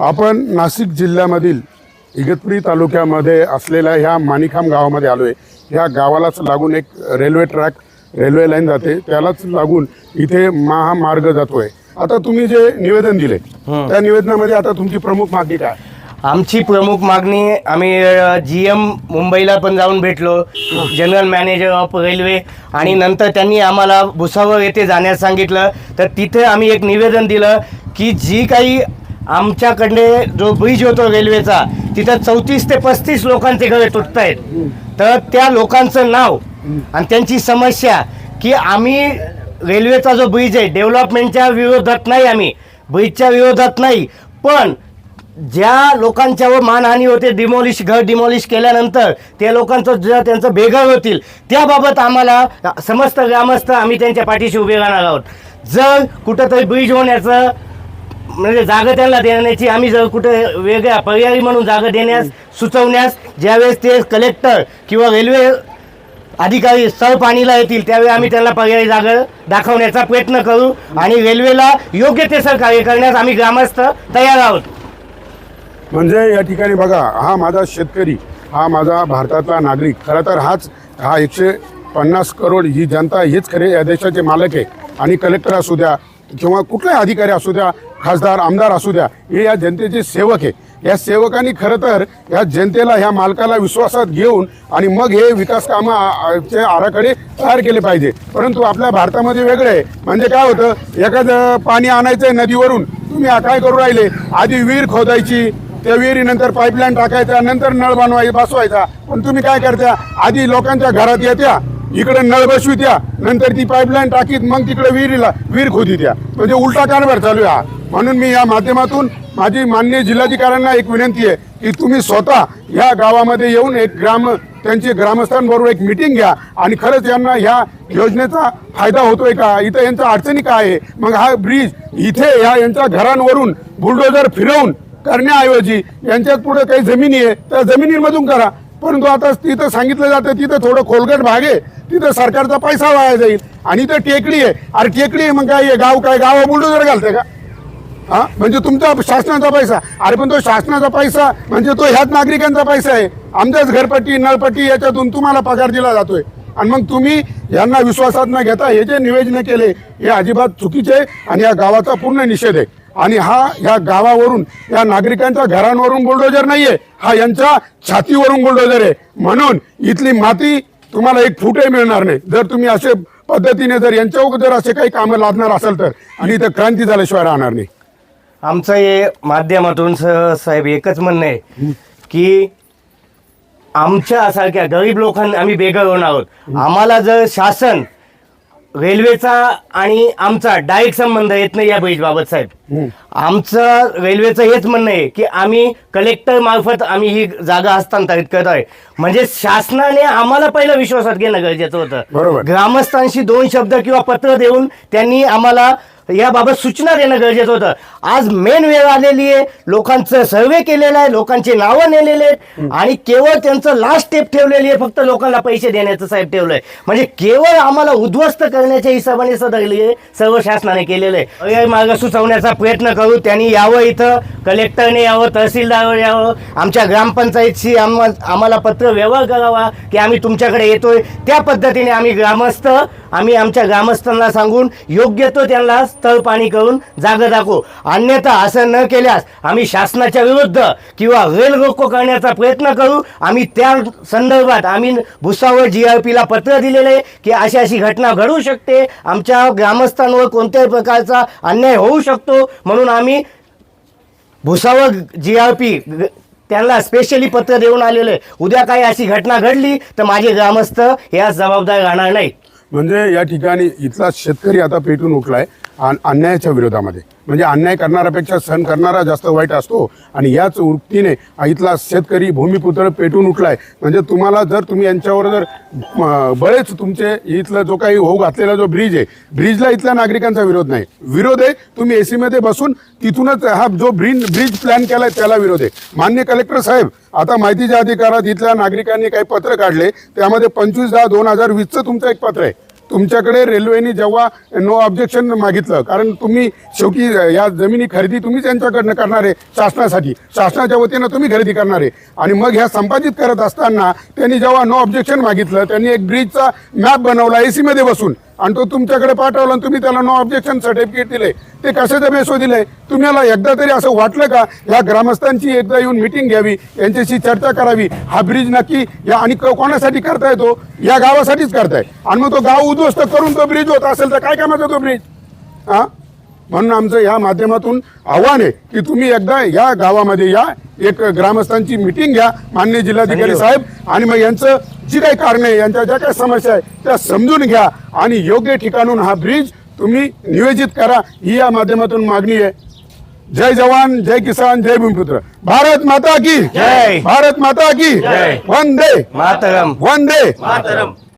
आपण नाशिक जिल्ह्यामधील इगतपुरी तालुक्यामध्ये असलेल्या ह्या माणिखाम गावामध्ये आलो आहे ह्या गावालाच लागून एक रेल्वे ट्रॅक रेल्वे लाईन जाते. त्यालाच लागून इथे महामार्ग जातोय. आता तुम्ही जे निवेदन दिले त्या निवेदनामध्ये आता तुमची प्रमुख मागणी काय? आमची प्रमुख मागणी आम्ही जी एम मुंबईला पण जाऊन भेटलो जनरल मॅनेजर ऑफ रेल्वे आणि नंतर त्यांनी आम्हाला भुसावळ येथे जाण्यास सांगितलं. तर तिथे आम्ही एक निवेदन दिलं की जी काही आमच्याकडे जो ब्रिज होतो रेल्वेचा तिथं चौतीस ते पस्तीस लोकांचे घरे तुटत आहेत तर त्या लोकांचं नाव आणि त्यांची समस्या की आम्ही रेल्वेचा जो ब्रिज आहे डेव्हलपमेंटच्या विरोधात नाही आम्ही. ब्रिजच्या विरोधात नाही पण ज्या लोकांच्यावर मानहानी होते डिमॉलिश घर डिमॉलिश केल्यानंतर त्या लोकांचं जर त्यांचं बेघर होतील त्याबाबत आम्हाला समस्त ग्रामस्थ आम्ही त्यांच्या पाठीशी उभे राहणार आहोत. जर कुठंतरी ब्रिज होण्याचं म्हणजे जागा त्यांना देण्याची आम्ही जर कुठे वेगळ्या पर्यायी म्हणून जागा देण्यास सुचवण्यास ज्यावेळेस ते कलेक्टर किंवा रेल्वे अधिकारी स्थळ पाणीला येतील त्यावेळी आम्ही त्यांना पर्यायी जागा दाखवण्याचा प्रयत्न करू आणि रेल्वेला योग्य ते सहकार्य करण्यास आम्ही ग्रामस्थ तयार आहोत. म्हणजे या ठिकाणी बघा हा माझा शेतकरी हा माझा भारतातला नागरिक खरं तर हाच हा एकशे पन्नास करोड ही जनता हीच खरे या देशाचे मालक आहे. आणि कलेक्टर असू द्या किंवा कुठलाही अधिकारी असू द्या खासदार आमदार असू द्या हे या जनतेचे सेवक आहे. या सेवकांनी खरं तर या जनतेला ह्या मालकाला विश्वासात घेऊन आणि मग हे विकास कामाचे आराखडे तयार केले पाहिजे. परंतु आपल्या भारतामध्ये वेगळं आहे. म्हणजे काय होतं एखादं पाणी आणायचंय नदीवरून तुम्ही काय करू राहिले? आधी विहीर खोदायची त्या विहिरीनंतर पाईपलाईन टाकायचा नंतर नळ बनवाय बसवायचा. पण तुम्ही काय करता? आधी लोकांच्या घरात येत्या इकडे नळ बसवी द्या नंतर ती पाईपलाईन टाकीत मग तिकडे विहिरीला विहीर खोदी द्या म्हणजे उलटा कारभार चालू आहे म्हणून मी या माध्यमातून माझी मान्य जिल्हाधिकाऱ्यांना एक विनंती आहे की तुम्ही स्वतः या गावामध्ये येऊन एक ग्राम त्यांचे ग्रामस्थांबरोबर एक मिटिंग घ्या आणि खरंच यांना ह्या योजनेचा फायदा होतोय का? इथं यांच्या अडचणी काय आहे? मग हा ब्रिज इथे ह्या यांच्या घरांवरून बुलडोजर फिरवून करण्याऐवजी यांच्यात पुढे काही जमिनी आहे त्या जमिनींमधून करा. परंतु आता तिथं सांगितलं जातं तिथं थोडं खोलगट भाग आहे तिथं सरकारचा पैसा वाया जाईल आणि इथं टेकडी आहे. अरे टेकडी आहे मग काय गाव काय गाव बुलडोजर घालते का? हा? म्हणजे तुमचा शासनाचा पैसा. अरे पण तो शासनाचा पैसा म्हणजे तो ह्याच नागरिकांचा पैसा आहे. आमच्याच घरपट्टी नळपट्टी याच्यातून तुम्हाला पगार दिला जातोय. आणि मग तुम्ही यांना विश्वासात न घेता हे जे निवेदन केले हे अजिबात चुकीचे आहे आणि या गावाचा पूर्ण निषेध आहे. आणि हा या गावावरून या नागरिकांच्या घरांवरून बुलडोजर नाहीये. हा यांच्या छातीवरून बुलडोजर आहे. म्हणून इथली माती तुम्हाला एक फुटही मिळणार नाही. जर तुम्ही असे पद्धतीने जर यांच्यावर जर असे काही कामं लादणार असेल तर. आणि इथं क्रांती झाल्याशिवाय राहणार नाही. आमचं हे माध्यमातून स- साहेब एकच म्हणणं आहे की आमच्या सारख्या गरीब लोकांना आम्ही बेघर होणार आहोत. आम्हाला जर शासन रेल्वेचा आणि आमचा डायरेक्ट संबंध येत नाही या ब्रिज बाबत साहेब. आमचं रेल्वेचं हेच म्हणणं आहे की आम्ही कलेक्टर मार्फत आम्ही ही जागा हस्तांतरित करत आहे म्हणजे शासनाने आम्हाला पहिलं विश्वासात घेणं गरजेचं होतं. ग्रामस्थांशी दोन शब्द किंवा पत्र देऊन त्यांनी आम्हाला याबाबत सूचना देणं गरजेचं होतं. आज मेन वेळ आलेली आहे. लोकांचं सर्वे केलेलं आहे. लोकांचे नावं नेलेले आहेत. आणि केवळ त्यांचं लास्ट स्टेप ठेवलेली आहे. फक्त लोकांना पैसे देण्याचं साहेब ठेवलंय. म्हणजे केवळ आम्हाला उद्ध्वस्त करण्याच्या हिशोबाने सदरली आहे सर्व शासनाने केलेलं आहे. मार्ग सुचवण्याचा प्रयत्न करू त्यांनी यावं इथं. कलेक्टरने यावं तहसीलदार यावं. आमच्या ग्रामपंचायतशी आम्हाला आम्हाला पत्र व्यवहार करावा की आम्ही तुमच्याकडे येतोय. त्या पद्धतीने आम्ही ग्रामस्थ आम्ही आमच्या ग्रामस्थांना सांगून योग्य तो त्यांना स्थळ पाणी करून जागा दाखवू. अन्यथा असं न केल्यास आम्ही शासनाच्या विरुद्ध किंवा रेल रोको करण्याचा प्रयत्न करू. आम्ही त्या संदर्भात आम्ही भुसावळ जी आर पीला पत्र दिलेलं आहे की अशी अशी घटना घडू शकते. आमच्या ग्रामस्थांवर कोणत्याही प्रकारचा अन्याय होऊ शकतो. म्हणून आम्ही भुसावळ जी आर पी त्यांना स्पेशली पत्र देऊन आलेलं आहे. उद्या काही अशी घटना घडली तर माझे ग्रामस्थ यास जबाबदार राहणार नाही म्हणजे या ठिकाणी इथला शेतकरी आता पेटून उठलाय. आहे अन्यायाच्या विरोधामध्ये. म्हणजे अन्याय करणाऱ्यापेक्षा सहन करणारा जास्त वाईट असतो आणि याच वृत्तीने इथला शेतकरी भूमिपुत्र पेटून उठलाय. म्हणजे तुम्हाला जर तुम्ही यांच्यावर जर बरेच तुमचे इथला जो काही होऊ घातलेला जो ब्रिज आहे ब्रिजला इथल्या नागरिकांचा विरोध नाही. विरोध आहे तुम्ही एसी मध्ये बसून तिथूनच हा जो ब्रिज ब्रिज प्लॅन केलाय त्याला विरोध आहे. मान्य कलेक्टर साहेब आता माहितीच्या अधिकारात इथल्या नागरिकांनी काही पत्र काढले त्यामध्ये पंचवीस दहा दोन हजार वीसचं तुमचं एक पत्र आहे. तुमच्याकडे रेल्वेने जेव्हा नो ऑब्जेक्शन मागितलं कारण तुम्ही शेवटी या जमिनी खरेदी तुम्ही त्यांच्याकडनं करणार आहे शासनासाठी. शासनाच्या वतीनं तुम्ही खरेदी करणार आहे. आणि मग ह्या संपादित करत असताना त्यांनी जेव्हा नो ऑब्जेक्शन मागितलं त्यांनी एक ब्रिजचा मॅप बनवला एसीमध्ये बसून. आणि तो तुमच्याकडे पाठवला आणि तुम्ही त्याला नो ऑब्जेक्शन सर्टिफिकेट दिले. ते कशाच्या बेसवर दिले तुम्हाला एकदा तरी असं वाटलं का? या ग्रामस्थांची एकदा येऊन मिटिंग घ्यावी यांच्याशी चर्चा करावी. हा ब्रिज नक्की या आणि कोणासाठी करताय तो? या गावासाठीच करताय. आणि मग तो गाव उद्ध्वस्त करून तो ब्रिज होत असेल तर काय कामाचा तो ब्रिज हा? म्हणून आमचं या माध्यमातून आव्हान आहे की तुम्ही एकदा या गावामध्ये या एक ग्रामस्थांची मिटिंग घ्या मान्य जिल्हाधिकारी साहेब. आणि मग यांचं जी काही कारण आहे यांच्या ज्या काही समस्या आहे त्या समजून घ्या आणि योग्य ठिकाणून हा ब्रिज तुम्ही नियोजित करा. ही या माध्यमातून मागणी आहे. जय जवान जय किसान जय भूमिपुत्र. भारत माता की जय. भारत माता की जय. वंदे. मातरम. वंदे. मातरम.